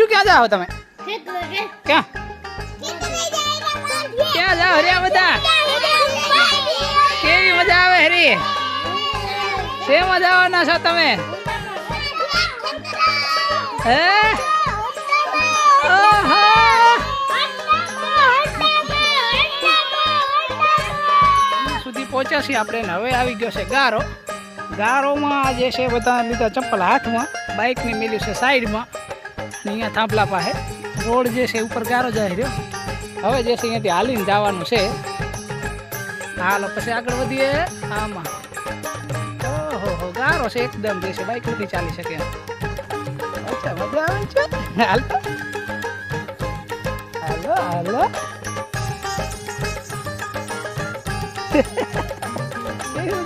અંજુ ક્યાં જાઓ તમે? ક્યાં? ક્યાં જાઓ હરે બધા? કેવી મજા આવે હરી? શે મજા આવવાના છો તમે? હે? સુધી પહોંચ્યા છીએ આપણે ને હવે આવી ગયો છે ગારો. ગારોમાં જે છે બધા લીધા ચપ્પલ હાથમાં બાઇકની મેલ્યું છે સાઈડમાં. અહીંયા થાંભલા પાસે. રોડ જે છે ઉપર ગારો જાય રહ્યો. હવે જે છે અહીંયાથી હાલીને જવાનું છે. હાલો, પછી આગળ વધીએ. આમાં. ઓહો ગારો છે એકદમ જે છે બાઇક નથી ચાલી શકે અચ્છા, મજા આવે છે. હાલ. હાલો હાલો. કેવી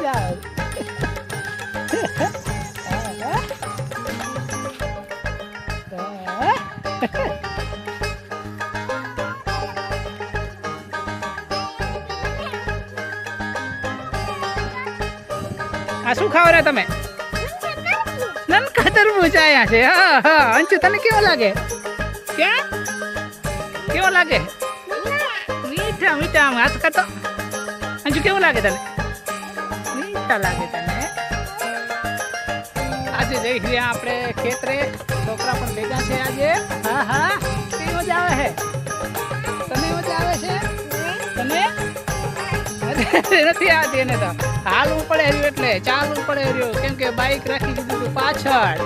આ શું ખાવ રહ્યા તમે નનકા તરબૂચ આયા છે હા હા અંશુ તને કેવો લાગે ક્યાં કેવો લાગે મીઠા મીઠા આમ હાથ કરતો અંશુ કેવું લાગે તને મીઠા લાગે તને આજે જઈ રહ્યા આપણે ખેતરે. છોકરા પણ ભેગા છે આજે. હા હા. કેવી મજા આવે છે તને મજા આવે છે? તને નથી આવતી એને તો. હાલવું પડે રહ્યું એટલે ચાલવું પડે રહ્યું. કેમ કે બાઇક રાખી દીધું હતું પાછળ.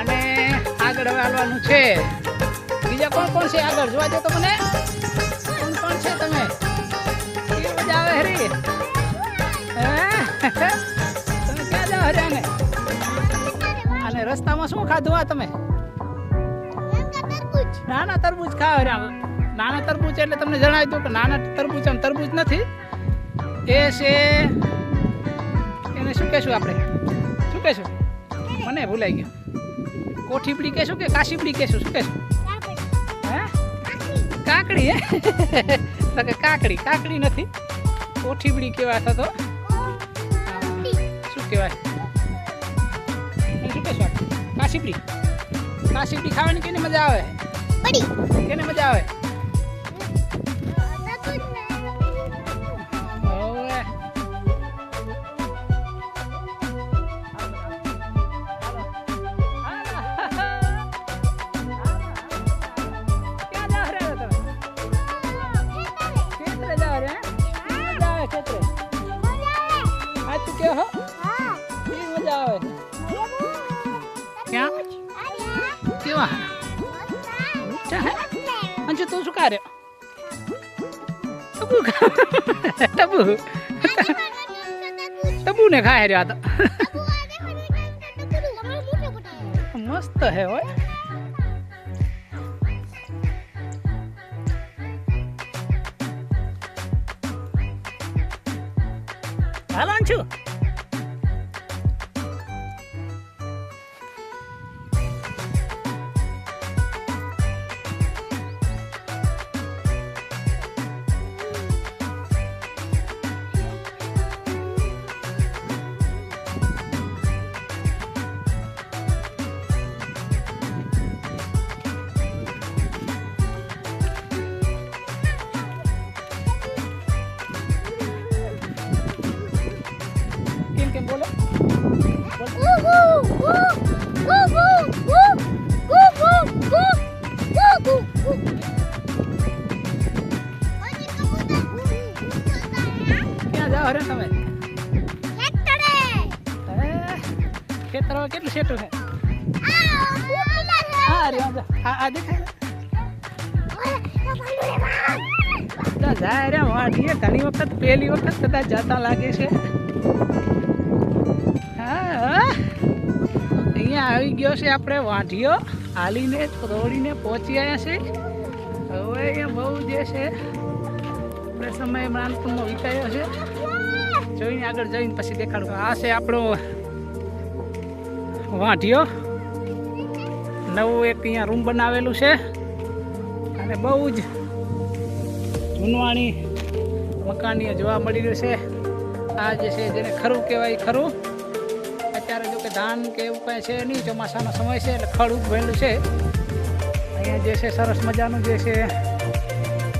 અને આગળ હવે હાલવાનું છે. બીજા કોણ કોણ છે આગળ? જોવા દો તો મને. કોણ કોણ છે તમે? કેવી મજા આવે હરી હે? તમે ક્યાં જાઓ અને રસ્તામાં શું ખાધું આ તમે? નાના તરબૂચ. ખાવ નાના તરબૂચ એટલે તમને જણાવી દઉં કે નાના તરબૂચ આમ તરબૂચ નથી. એ છે એને શું કહેશું આપણે? શું કહેશું? મને. ભૂલાઈ ગયું. કોઠીપડી કહેશું કે કાશીપડી કહેશું? શું કહેશું? હે? કાકડી. હે? તો કે કાકડી. કાકડી નથી. કોઠીપડી કહેવાય અથવા તો શું કહેવાય? કાશીપડી કાશીપડી ખાવાની કેની મજા આવે? કેને મજા આવે? ટબુ ટબુ ને ખાય રહ્યો આ તો મસ્ત હે હોય ક્યાં જાઓ રે તમે. હે? કેતરો કેટલું સેટું છે? હા હા આ દેખાય જાય રે વાડીએ. ઘણી વખત પહેલી વખત કદાચ જતા લાગે છે. હા. અહીંયા આવી ગયો છે આપણે વાંઢિયો હાલીને દોડીને પહોંચી આવ્યા છે. હવે અહીંયા બહુ જે છે આપણે સમય પ્રાંતમાં વિતાયો છે. જોઈને આગળ જઈને પછી દેખાડું. આ છે આપણો વાંઢિયો. નવું એક અહીંયા રૂમ બનાવેલું છે. અને બહુ જ જૂનવાણી મકાનીય જોવા મળી રહ્યું છે. આ જે છે જેને ખરું કહેવાય ખરું. અત્યારે જો કે ધાન કે એવું કાંઈ છે નહીં, ચોમાસાનો સમય છે એટલે ખડ ઉગવેલું છે. અહીંયા જે છે સરસ મજાનું જે છે,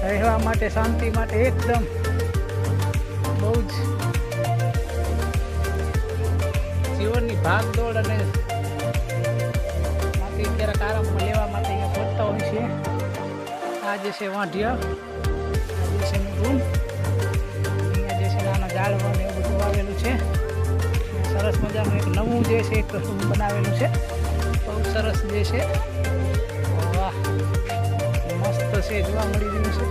રહેવા માટે, શાંતિ માટે એકદમ બહુ જ ભાગદોડ અને બાકી ક્યારેક આરામમાં લેવા માટે અહીંયા પહોંચતા છે. આ જે છે વાંઢિયા અહીંયા જે છે નાના ઝાડવા ને એવું બધું આવેલું છે. સરસ મજાનું એક નવું જે છે એક રૂમ બનાવેલું છે. બહુ સરસ જે છે. વાહ, મસ્ત છે, જોવા મળી રહ્યું છે.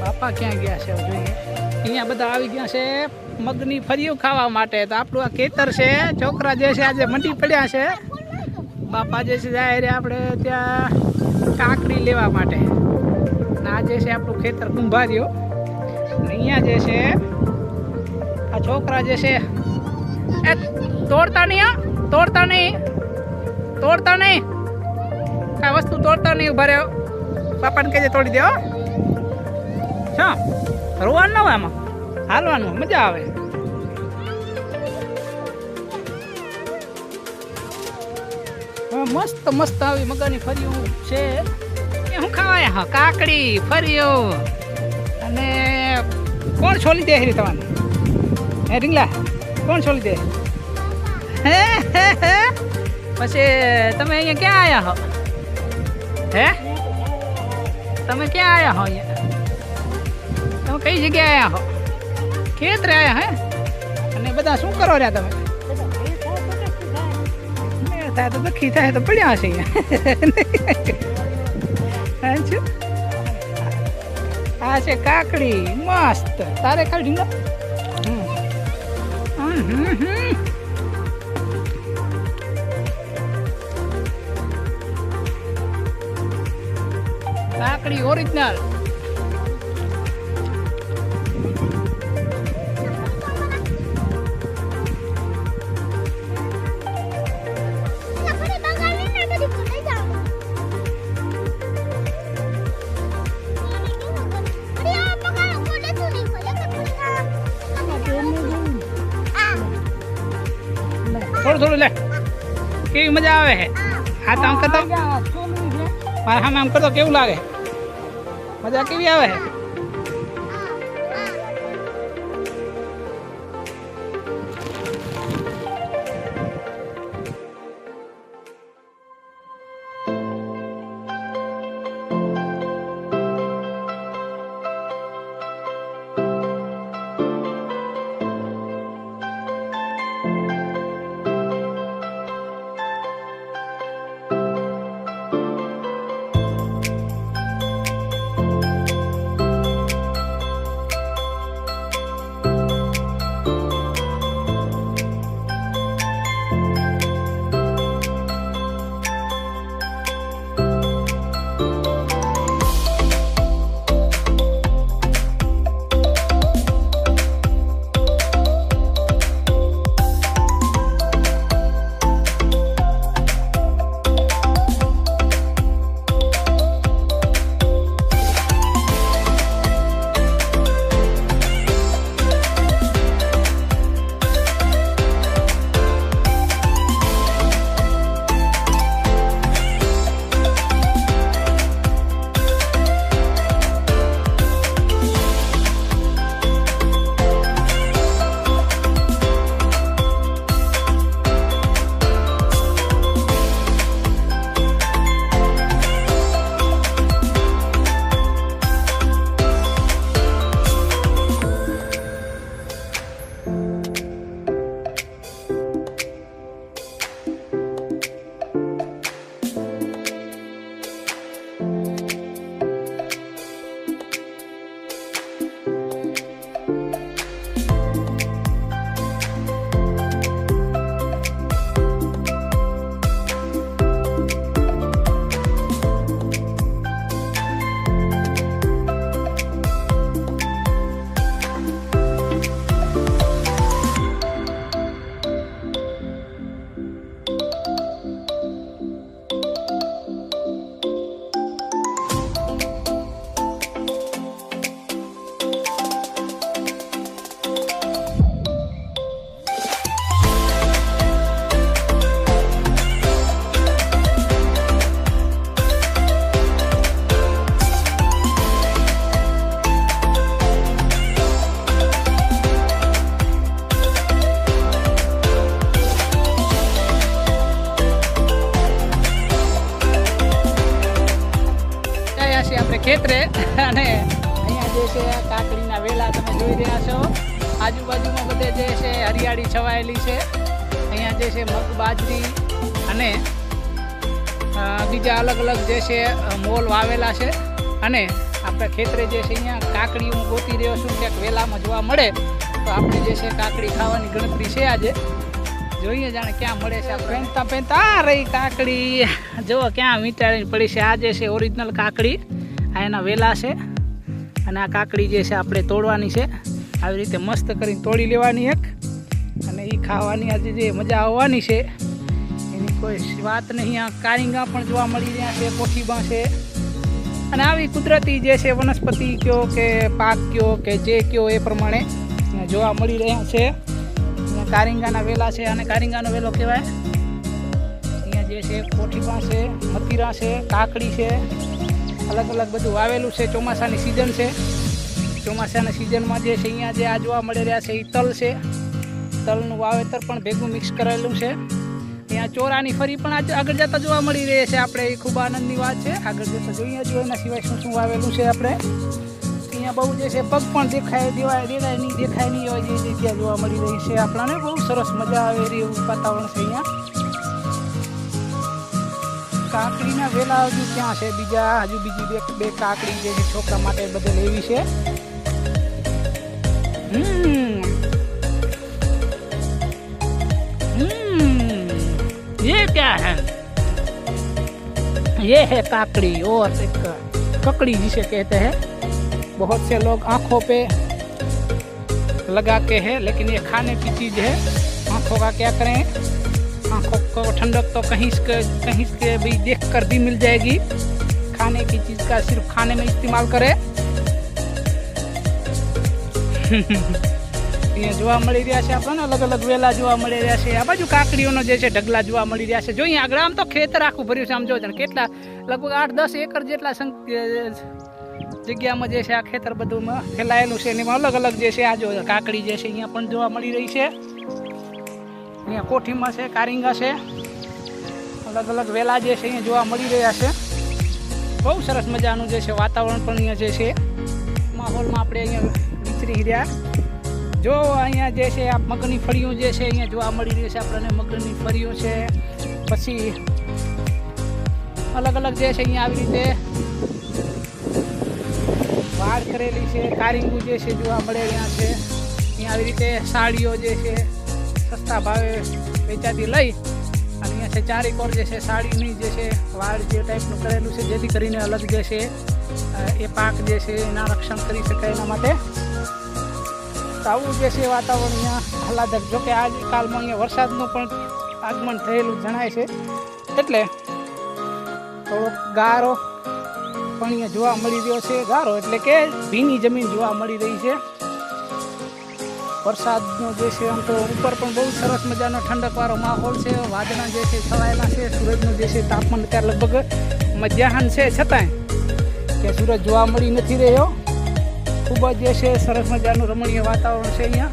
બાપા ક્યાં ગયા છે જોઈએ. અહીંયા બધા આવી ગયા છે. મગની ફરીઓ ખાવા માટે. તો આપણું આ ખેતર છે, છોકરા જે છે આજે મંડી પડ્યા છે. બાપા જે છે જાય આપણે ત્યાં કાકડી લેવા માટે. આ જે છે આપણું ખેતર કુંભાર્યું અહીંયા જે છે, આ છોકરા જે છે, એ તોડતા નહીં હા, તોડતા નહીં તોડતા નહીં. કાંઈ વસ્તુ તોડતા નહીં ઊભા રહ્યો. પાપાને કહેજે તોડી દે હો. રોવાનું ન હોય આમાં. હાલવાનું, મજા આવે. મસ્ત મસ્ત આવી મગાની ફરિયું છે. એ હું ખાવાય? હા, કાકડી ફરિયું અને કોણ છોલી દે હેરી તમારે હે, રીંગલા, કોણ છોલી દે? હે પછી તમે અહીંયા ક્યાં આવ્યા હો? હે? તમે ક્યાં આવ્યા હો અહીંયા? તમે કઈ જગ્યાએ આવ્યા હો? ખેતરે આયા હે? અને બધા શું કરો રહ્યા તમે? થાય તો દુઃખી થાય, તો પડ્યા છે? આ છે કાકડી, મસ્ત. તારે ખાલી ઢીંગા. કાકડી ઓરિજિનલ થોડું થોડું લે. કેવી મજા આવે છે હા તો આમ કરતો. મારા આમ આમ કરતો કેવું લાગે? મજા કેવી આવે છે ખેતરે અને અહીંયા જે છે, કાકડીના વેલા તમે જોઈ રહ્યા છો. આજુબાજુમાં બધે જે છે, હરિયાળી છવાયેલી છે. અહીંયા જે છે, મગ બાજરી અને બીજા અલગ અલગ જે છે મોલ વાવેલા છે. અને આપણે ખેતરે જે છે, અહીંયા કાકડી હું ગોતી રહ્યો છું. ક્યાંક વેલામાં જોવા મળે, તો આપણે જે છે, કાકડી ખાવાની ગણતરી છે આજે. જોઈએ જાણે ક્યાં મળે છે પહેનતા પહેનતા આ રહી કાકડી. જુઓ ક્યાં વીંટાળીને પડી છે. આ જે છે ઓરિજિનલ કાકડી. આ એના વેલા છે. અને આ કાકડી જે છે આપણે તોડવાની છે. આવી રીતે મસ્ત કરીને તોડી લેવાની એક. અને એ ખાવાની આજે જે મજા આવવાની છે. એની કોઈ વાત નહીં. આ કારિંગા પણ જોવા મળી રહ્યા છે કોઠીબા છે. અને આવી કુદરતી જે છે વનસ્પતિ કયો કે પાક કયો કે જે કયો એ પ્રમાણે જોવા મળી રહ્યા છે. કારીંગાના વેલા છે. અને કારિંગાનો વેલો કહેવાય. અહીંયા જે છે કોઠીબા છે મતીરા છે, કાકડી છે. અલગ અલગ બધું વાવેલું છે. ચોમાસાની સિઝન છે. ચોમાસાની સિઝનમાં જે છે, અહીંયા જે આ જોવા મળી રહ્યા છે, એ તલ છે. તલનું વાવેતર પણ ભેગું મિક્સ કરેલું છે. અહીંયા ચોરાની ફરી પણ આગળ જતા જોવા મળી રહી છે આપણે. એ ખૂબ આનંદની વાત છે. આગળ જતા જોઈએ જો એના સિવાય શું શું વાવેલું છે આપણે. અહીંયા બહુ જે છે, પગ પણ દેખાય, દેવાય દેવાય નહીં, દેખાય નહીં હોય જે જગ્યા જોવા મળી રહી છે આપણને. બહુ સરસ મજા આવે એવું વાતાવરણ છે અહીંયા. કાકડીના વેલા હજુ ક્યાં છે બીજા હજુ બીજી બે બે કાકડી જે છે છોકરા માટે બધે લેવી છે હમ हम्म, ये क्या है ये है काकड़ी और एक ककड़ी जिसे कहते हैं बहुत से लोग आंखों पे लगा के है लेकिन ये खाने की चीज़ है आंखों का क्या करें आंखों को ठंडक तो कहीं से कहीं से भी देख कर भी मिल जाएगी खाने की चीज़ का सिर्फ खाने में इस्तेमाल करें અહીંયા જોવા મળી રહ્યા છે આપણને અલગ અલગ વેલા જોવા મળી રહ્યા છે આ બાજુ કાકડીઓનો જે છે ઢગલા જોવા મળી રહ્યા છે જોઈએ આગળ આમ તો ખેતર આખું ભર્યું છે આમ જો જાણે કેટલા લગભગ આઠ દસ એકર જેટલા સંખ- જગ્યામાં જે છે આ ખેતર બધુંમાં ફેલાયેલું છે અને એમાં અલગ અલગ જે છે આ જો કાકડી જે છે અહીંયા પણ જોવા મળી રહી છે અહીંયા કોઠીમાં છે, કારિંગા છે. અલગ અલગ વેલા જે છે, અહીંયા જોવા મળી રહ્યા છે. બહુ સરસ મજાનું જે છે વાતાવરણ પણ અહીંયા જે છે, માહોલમાં આપણે અહીંયા વિચરી રહ્યા. જો અહીંયા જે છે, આ મગની ફળીઓ જે છે, અહીંયા જોવા મળી રહી છે આપણને. મગની ફળીઓ છે, પછી અલગ અલગ જે છે, અહીંયા આવી રીતે વાડ કરેલી છે, કારિંગુ જે છે, જોવા મળે અહીંયા છે. અહીંયા આવી રીતે સાડીઓ જે છે સસ્તા ભાવે વેચાતી લઈ અને અહીંયા છે ચારેકોર જે છે, સાડીની જે છે વાડ જે ટાઈપનું કરેલું છે, જેથી કરીને અલગ જે છે એ પાક જે છે, એના રક્ષણ કરી શકાય એના માટે. તો આવું જે છે વાતાવરણ અહીંયા આહલાદક. જો કે આજકાલમાં અહીંયા વરસાદનું પણ આગમન થયેલું જણાય છે. એટલે થોડોક ગારો પણ અહીંયા જોવા મળી રહ્યો છે. ગારો એટલે કે ભીની જમીન જોવા મળી રહી છે. વરસાદનો જે છે આમ તો ઉપર પણ બહુ સરસ મજાનો ઠંડકવાળો માહોલ છે. વાદળા જે છે છવાયેલા છે. સૂરજનું જે છે તાપમાન અત્યારે લગભગ મધ્યાહન છે. છતાંય કે સૂરજ જોવા મળી નથી રહ્યો. ખૂબ જ જે છે સરસ મજાનું રમણીય વાતાવરણ છે અહીંયા.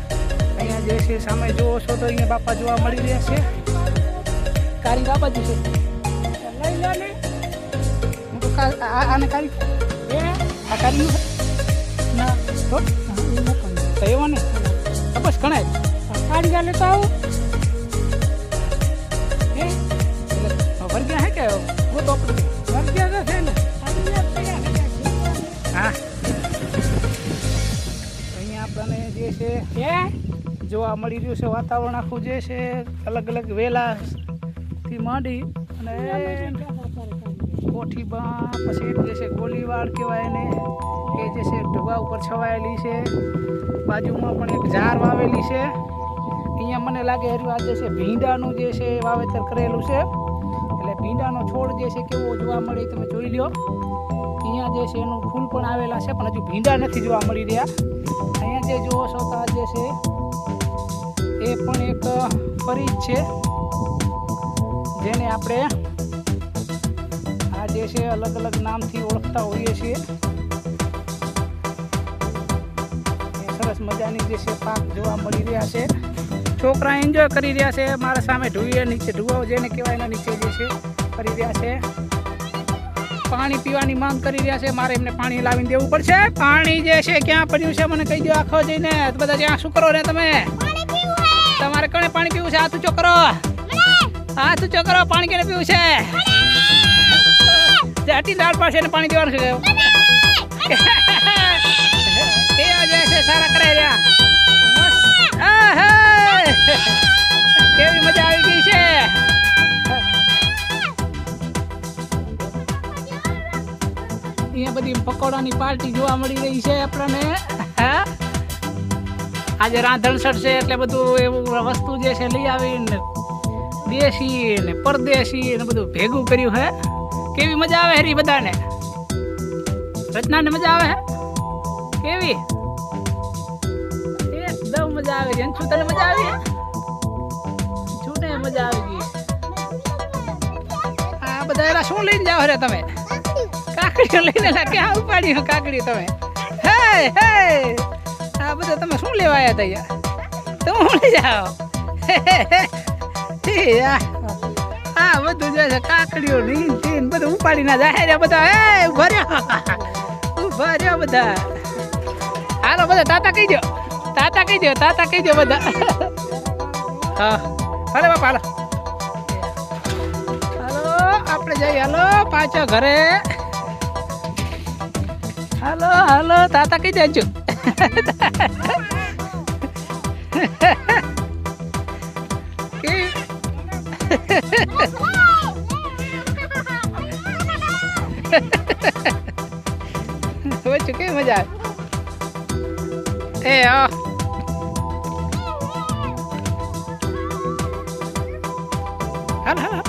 અહીંયા જે છે સામે જુઓ છો તો અહીંયા બાપા જોવા મળી રહ્યા છે. કારી બાપા છે? લઈ લો ને. હું તો આ- આને કારી. આ કારી ના. તો. એવો ને. બસ ગણાય કારી ગાલે તો આવું. વર્ગ્યા હે કે वो तो વર્ગ્યા તો છે ને. હા. અહીંયા આપણને જે છે એ જોવા મળી રહ્યું છે વાતાવરણ આખું જે છે અલગ અલગ વેલા થી માંડી અને કોઠી પછી એક જે છે ગોલીવાડ કહેવાય એને, એ જે છે ઢગા ઉપર છવાયેલી છે. બાજુમાં પણ એક ઝાર વાવેલી છે. અહીંયા મને લાગે હર્યું આ જે છે ભીંડાનું જે છે વાવેતર કરેલું છે. એટલે ભીંડાનો છોડ જે છે કેવો જોવા મળે તમે જોઈ લો અહીંયા જે છે એનું ફૂલ પણ આવેલા છે, પણ હજુ ભીંડા નથી જોવા મળી રહ્યા. અહીંયા જે જુઓ છો તો જે છે એ પણ એક ફરી છે, જેને આપણે જે છે અલગ અલગ નામથી ઓળખતા હોઈએ છીએ. સરસ મજાની જે છે પાક જોવા મળી રહ્યા છે. છોકરા એન્જોય કરી રહ્યા છે. મારા સામે ઢુઈએ નીચે ઢુવાઓ જેને કહેવાય એના નીચે જે છે કરી રહ્યા છે. પાણી પીવાની માંગ કરી રહ્યા છે. મારે એમને પાણી લાવીને દેવું પડશે. પાણી જે છે ક્યાં પડ્યું છે મને કહી દો આખો જઈને. બધા જ્યાં શું કરો ને તમે? તમારે કણે પાણી પીવું છે? હાથ ઊંચો કરો. હાથ ઊંચો કરો. પાણી કેને પીવું છે? જાટી દાળ પાસે ને પાણી દેવાનું છે કેવા જે છે, સારા કરાઈ રહ્યા. કેવી મજા આવી ગઈ છે. અહીંયા બધી પકોડાની પાર્ટી જોવા મળી રહી છે આપણને. હા? આજે રાંધણસઠ છે એટલે બધું એવું વસ્તુ જે છે લઈ આવીને દેશી ને પરદેશી ને બધું ભેગું કર્યું હે. કેવી મજા આવે હરી બધાને? રચનાને મજા આવે કેવી? એકદમ મજા આવે છે. અંશુ તને મજા આવી છૂટે મજા આવી ગઈ. આ બધા એલા શું લઈને જાઓ રે તમે? કાકડીઓ લઈને ક્યાં ઉપાડી કાકડી તમે? હે હે! આ બધા તમે શું લેવા આવ્યા તા તમે શું લઈ જાઓ? હે, હે, હે. આ બધું જે છે, કાકડીઓ નીન તીન બધું ઉપાડી ના જાય. રે બધા એ ઊભા રહ્યો. બધા. હાલો બધા, તાતા કહી દો તાતા કહી દો તાતા કહી દો બધા. હા. હાલે બાપા, હાલો. હાલો, આપણે જઈએ. હાલો, પાછા ઘરે. હાલો હાલો, તાતા કહી દેજો કે વચ્ચે કેવી મજા આવે એ આ હાલ હાલ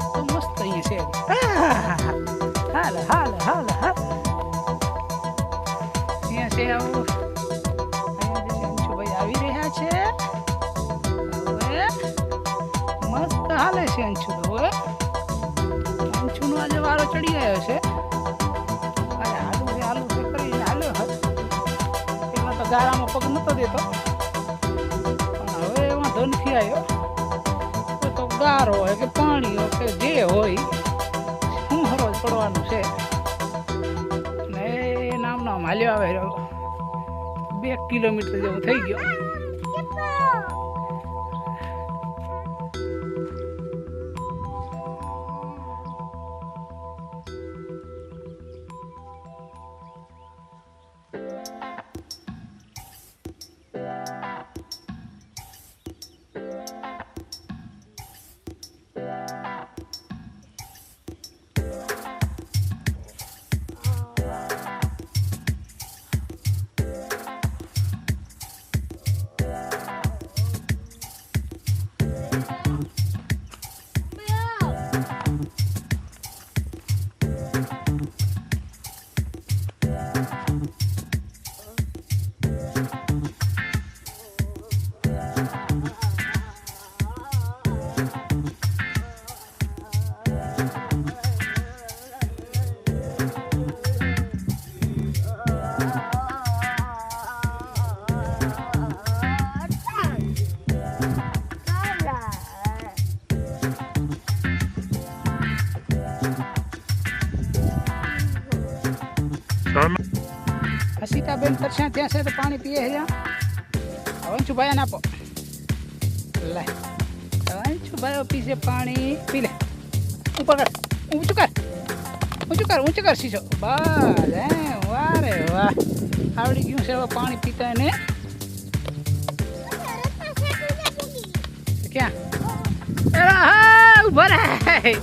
રસ્તો મસ્ત અહીંયા છે હાલ હાલો હાલો હાલો અહીંયા છે આવું જે આવી રહ્યા છે મસ્ત હાલે છે અંશુ હવે અંશુનો આજે વારો ચડી આવ્યો છે આજે હાલું છે હાલું છે કરીને હાલ્યો હતો એમાં તો ગારામાં પગ નતો દેતો પણ હવે એમાં નથી આવ્યો હવે હોય કે પાણી હોય કે જે હોય શું હરોજ પડવાનું છે. ને નામ નામ હાલ્યો આવે બે કિલોમીટર જેવું થઈ ગયો. ત્યાં છે પાણી પીએ અંશુભાઈ ને આપો. લે. છું ભાઈ પીશે પાણી. પી લે. ઉપર કર ઊંચું કર? ઊંચું કર? ઊંચું કર? શીશો. બસ, હે, વાહ રે, વાહ. આવડી ગયું છે પાણી પીતા ને ક્યાં? ઊભા રહે.